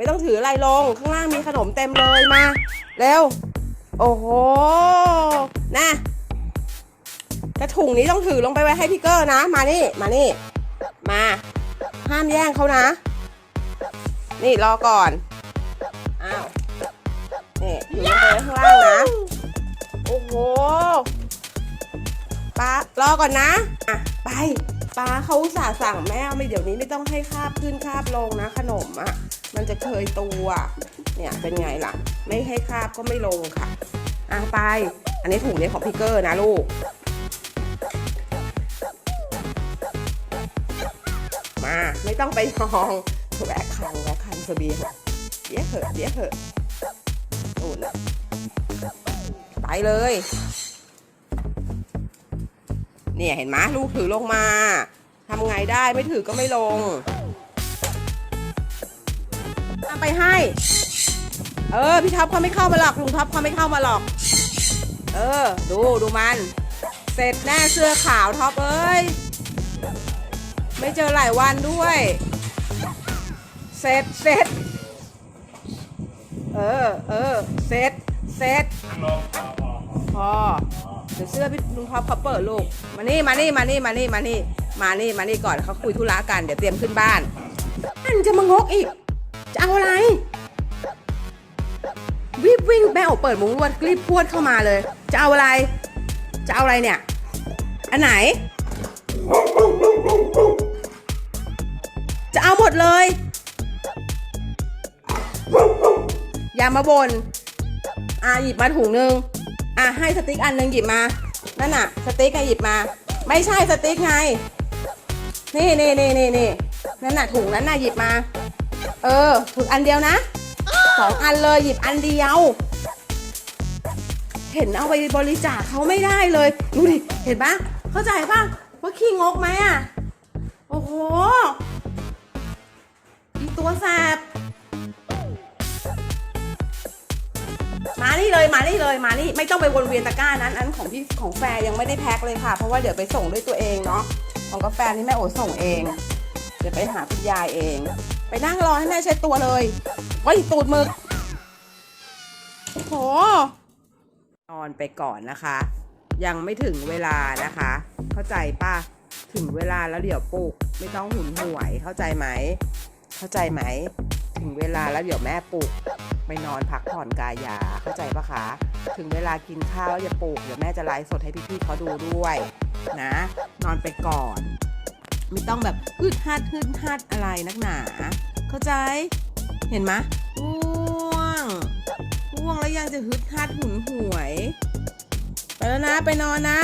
ไม่ต้องถืออะไรลง ข้างล่างมีขนมเต็มเลยมา เร็ว โอ้โหนะกระถุงนี้ต้องถือลงไปไว้ให้พี่เกอร์นะ มานี่ มานี่ มา ห้ามแย่งเขานะ นี่รอก่อน อ้าว นี่อยู่ลงไปไว้ข้างล่างนะ โอ้โหป้ารอก่อนนะ อะ ไป ป้าเขาอุตส่าห์สั่งแม่ไม่เดี๋ยวนี้ไม่ต้องให้คาบขึ้นคาบลงนะ ขนมอะ มันจะเคยตัวเนี่ยเป็นไงล่ะ ไม่ให้คาบก็ไม่ลงค่ะอะไป อันนี้ถุงนี้ของพี่เกอร์นะลูก มาไม่ต้องไปมองแวะคังแวะคังเสบียเดี๋ยวเถอะเดี๋ยวเถอะโอ้ละไปเลย เนี่ยเห็นไหมลูกถือลงมาทำไงได้ไม่ถือก็ไม่ลงเอาไปให้ เออ พี่ท็อปเขาไม่เข้ามาหรอกลุงท็อปเขาไม่เข้ามาหรอก เออ ดูดูมัน เสร็จแน่เสื้อขาวท็อปเอ้ย ไม่เจอหลายวันด้วย เสร็จเสร็จเออเออเสร็จเสร็จนั่งลงพอพอพอเดี๋ ยวเสื้อพี่ลุงท็อปเขาเปิดลูกมานี่มานี่มานี่มานี่มานี่มานี่มานี่ก่อนเขาคุยธุระกันเดี๋ยวเตรียมขึ้นบ้านอันจะมางกอีก จะเอาอะไรรีบวิ่งแม่ออกเปิดมุ้งลวดรีบพวดเข้ามาเลย จะเอาอะไร จะเอาอะไรเนี่ย อันไหน จะเอาหมดเลย อย่ามาบน่นอะหยิบมาถุงนึง อะให้สติ๊กอันหนึ่งหยิบมา นั่นน่ะ สติ๊กไงหยิบมา ไม่ใช่สติ๊กไง นี่นี่นี่นี่นี่นั่นน่ะถุงนั้นน่ะหยิบมา เออถุงอันเดียวนะสองอันเลยหยิบอันเดียว เห็นเอาไปบริจาคเขาไม่ได้เลย ดูดิ เห็นปะเข้าใจปะว่าขี้งกไหมอะ โอ้โห อีตัวแสบ มานี่เลยมานี่เลยมานี่ไม่ต้องไปวนเวียนตะกร้านั้นอันของพี่ของแฟร์ยังไม่ได้แพ็คเลยค่ะ เพราะว่าเดี๋ยวไปส่งด้วยตัวเองเนาะของกาแฟนี่แม่โอส่งเอง เดี๋ยวไปหาคุณยายเอง ไปนั่งรอให้แม่เช็ดตัวเลยว้ยตูดมึกโอ้โหนอนไปก่อนนะคะ ยังไม่ถึงเวลานะคะ เข้าใจป่ะถึงเวลาแล้วเดี๋ยวปลุกไม่ต้องหุนหวยเข้าใจไหม เข้าใจไหม ถึงเวลาแล้วเดี๋ยวแม่ปลุกไปนอนพักผ่อนกายาเข้าใจปะคะ ถึงเวลากินข้าวแล้วอย่าปลุกเดี๋ยวแม่จะไลฟ์สดให้พี่ๆเขาดูด้วยนะ นอนไปก่อน ไม่ต้องแบบฮึดฮัดฮึดฮัดอะไรนักหนา เข้าใจเห็นไหมง่วงง่วงแล้วยังจะฮึดฮัดหุนหวย ไปแล้วนะไปนอนนะ